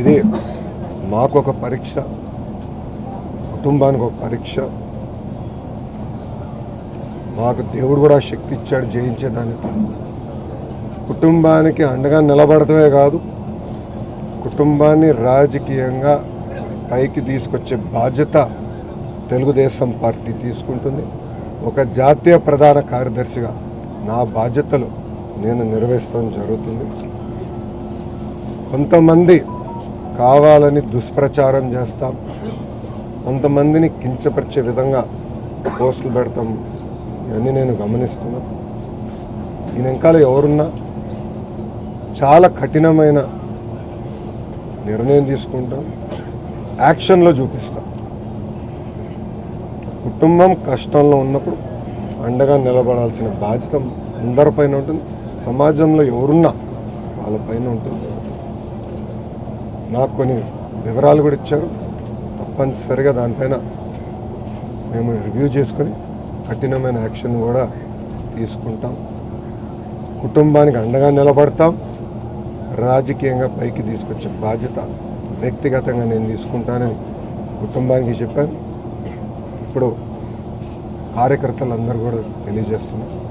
ఇది మాకు ఒక పరీక్ష కుటుంబానికి ఒక పరీక్ష. మాకు దేవుడు కూడా శక్తి ఇచ్చాడు జయించేదానికి కుటుంబానికి అండగా నిలబడటమే కాదు కుటుంబాన్ని రాజకీయంగా పైకి తీసుకొచ్చే బాధ్యత తెలుగుదేశం పార్టీ తీసుకుంటుంది. ఒక జాతీయ ప్రధాన కార్యదర్శిగా నా బాధ్యతలు నేను నిర్వహిస్తాం జరుగుతుంది. కొంతమంది కావాలని దుష్ప్రచారం చేస్తాం. కొంతమందిని కించపరిచే విధంగా పోస్టులు పెడతాం. ఇవన్నీ నేను గమనిస్తున్నా. ఈయన వెనకాల ఎవరున్నా చాలా కఠినమైన నిర్ణయం తీసుకుంటాం. యాక్షన్లో చూపిస్తాం. కుటుంబం కష్టంలో ఉన్నప్పుడు అండగా నిలబడాల్సిన బాధ్యత అందరిపైన ఉంటుంది. సమాజంలో ఎవరున్నా వాళ్ళపైన ఉంటుంది. నాకు కొన్ని వివరాలు కూడా ఇచ్చారు. తప్పనిసరిగా దానిపైన మేము రివ్యూ చేసుకొని కఠినమైన యాక్షన్ కూడా తీసుకుంటాం. కుటుంబానికి అండగా నిలబడతాం. రాజకీయంగా పైకి తీసుకొచ్చే బాధ్యత వ్యక్తిగతంగా నేను తీసుకుంటానని కుటుంబానికి చెప్పాను. ఇప్పుడు కార్యకర్తలందరూ కూడా తెలియజేస్తున్నాను